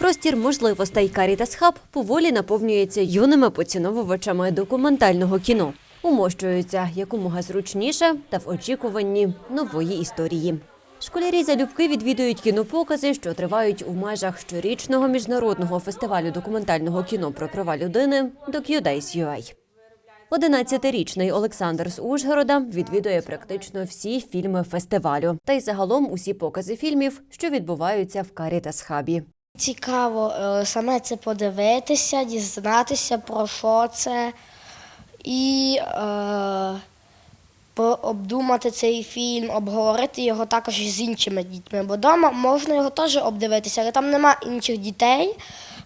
Простір можливостей Caritas Hub поволі наповнюється юними поціновувачами документального кіно. Умощуються якомога зручніше та в очікуванні нової історії. Школярі залюбки відвідують кінопокази, що тривають у межах щорічного міжнародного фестивалю документального кіно про права людини DocuDays.ua. 11-річний Олександр з Ужгорода відвідує практично всі фільми фестивалю та й загалом усі покази фільмів, що відбуваються в Caritas Хабі. Цікаво е, саме це подивитися, дізнатися про що це і е, обдумати цей фільм, обговорити його також з іншими дітьми. Бо вдома можна його теж обдивитися, але там нема інших дітей,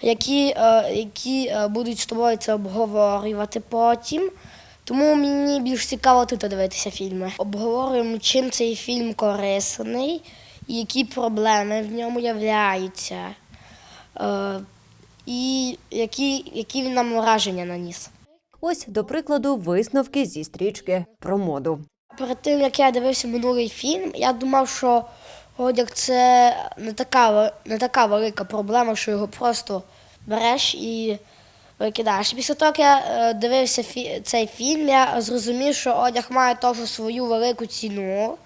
які, е, які е, будуть з тобою це обговорювати потім. Тому мені більш цікаво тут дивитися фільми. Обговорюємо, чим цей фільм корисний і які проблеми в ньому являються, і які, які він нам враження наніс. Ось, до прикладу, висновки зі стрічки про моду. Перед тим, як я дивився минулий фільм, я думав, що одяг це не така, не така велика проблема, що його просто береш і викидаєш. Після того, як я е, дивився фі- цей фільм, я зрозумів, що одяг має теж свою велику ціну,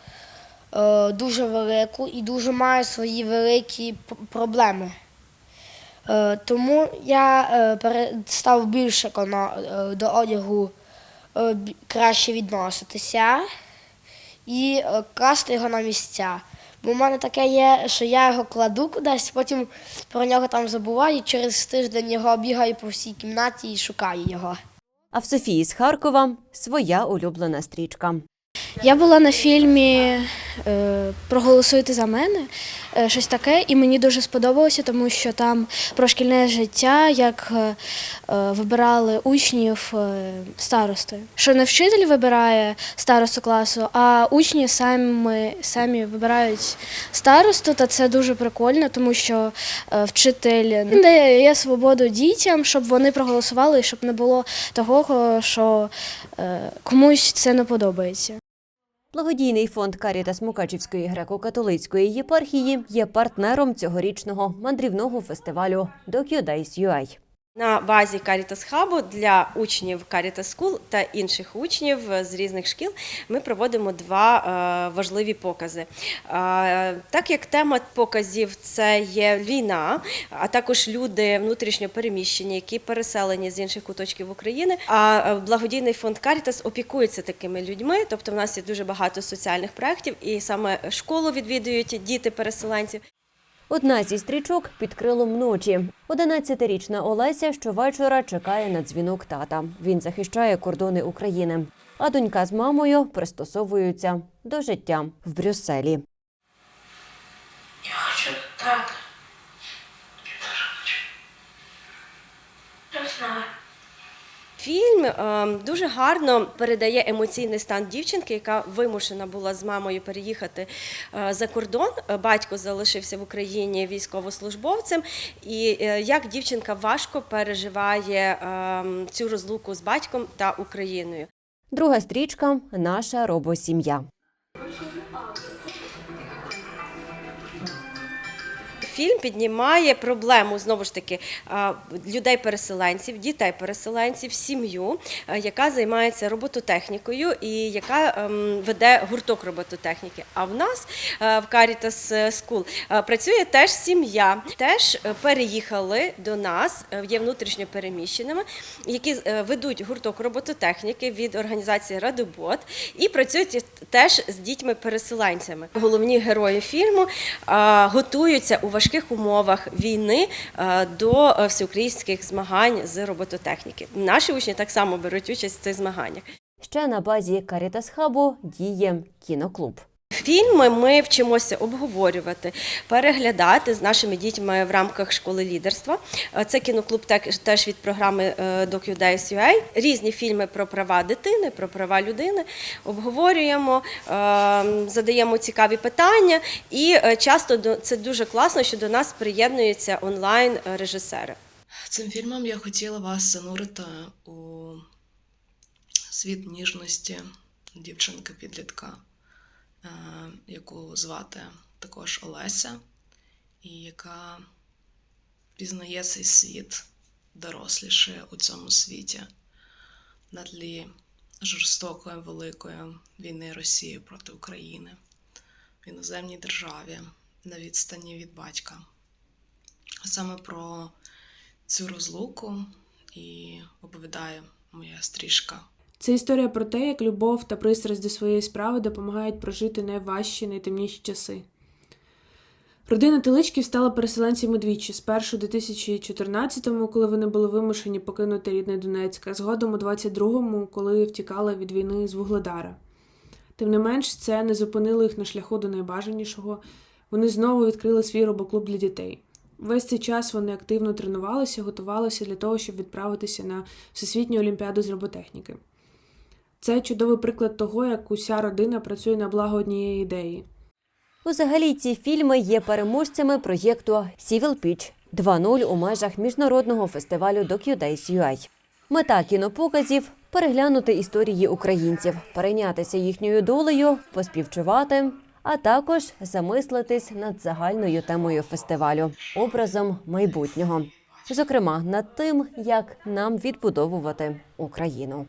е, дуже велику, і дуже має свої великі проблеми. Е, Тому я е, пере- став більш е, до одягу е, краще відноситися і класти його на місця. Бо в мене таке є, що я його кладу кудись, потім про нього там забуваю, через тиждень його бігаю по всій кімнаті і шукаю його. А в Софії з Харкова своя улюблена стрічка. Я була на фільмі е, Проголосуйте за мене, е, щось таке, і мені дуже сподобалося, тому що там про шкільне життя, як е, вибирали учнів старости. Що не вчитель вибирає старосту класу, а учні самі, самі вибирають старосту, та це дуже прикольно, тому що вчитель дає свободу дітям, щоб вони проголосували, щоб не було того, що комусь це не подобається. Благодійний фонд Карітас Мукачівської греко-католицької єпархії є партнером цьогорічного мандрівного фестивалю DocuDays.ua. На базі Caritas Hub для учнів Caritas School та інших учнів з різних шкіл ми проводимо два е, важливі покази. Е, так як тема показів це є війна, а також люди внутрішньо переміщені, які переселені з інших куточків України. А е, благодійний фонд Caritas опікується такими людьми. Тобто, в нас є дуже багато соціальних проєктів, і саме школу відвідують діти переселенців. Одна зі стрічок під крилом ночі. 11-річна Олеся щовечора чекає на дзвінок тата. Він захищає кордони України. А донька з мамою пристосовуються до життя в Брюсселі. Я хочу так. Я теж хочу. Не знаю. Фільм е, дуже гарно передає емоційний стан дівчинки, яка вимушена була з мамою переїхати е, за кордон. Е, Батько залишився в Україні військовослужбовцем, і е, як дівчинка важко переживає е, цю розлуку з батьком та Україною. Друга стрічка наша робосім'я. Фільм піднімає проблему знову ж таки людей-переселенців, дітей-переселенців, сім'ю, яка займається робототехнікою і яка ем, веде гурток робототехніки. А в нас е, в Caritas School е, працює теж сім'я, теж е, переїхали до нас, е, є внутрішньо переміщеними, які е, ведуть гурток робототехніки від організації Радобот і працюють теж з дітьми-переселенцями. Головні герої фільму е, готуються у важких умовах війни е, до е, всеукраїнських змагань з робототехніки. Наші учні так само беруть участь в цих змаганнях. Ще на базі Карітас Хабу діє кіноклуб. Фільми ми вчимося обговорювати, переглядати з нашими дітьми в рамках школи лідерства. Е, Це кіноклуб теж від програми е, DocuDays.ua. Різні фільми про права дитини, про права людини обговорюємо, е, задаємо цікаві питання, і часто це дуже класно, що до нас приєднуються онлайн режисери. Цим фільмом я хотіла вас занурити у світ ніжності дівчинки-підлітка, е, яку звати також Олеся, і яка пізнає цей світ, доросліше у цьому світі на тлі жорстокої великої війни Росії проти України в іноземній державі на відстані від батька. Саме про цю розлуку і оповідає моя стрічка. Це історія про те, як любов та пристрасть до своєї справи допомагають прожити найважчі, найтемніші часи. Родина Теличків стала переселенцями двічі: спершу у 2014-му, коли вони були вимушені покинути рідний Донецьк, а згодом у 22-му, коли втікали від війни з Вугледара. Тим не менш, це не зупинило їх на шляху до найбажанішого. Вони знову відкрили свій робоклуб для дітей. Весь цей час вони активно тренувалися, готувалися для того, щоб відправитися на Всесвітню олімпіаду з роботехніки. Це чудовий приклад того, як уся родина працює на благо однієї ідеї. Взагалі, ці фільми є переможцями проєкту Civil Pitch 2.0 у межах міжнародного фестивалю DocuDays. Мета кінопоказів переглянути історії українців, перейнятися їхньою долею, поспівчувати, а також замислитись над загальною темою фестивалю образом майбутнього, зокрема над тим, як нам відбудовувати Україну.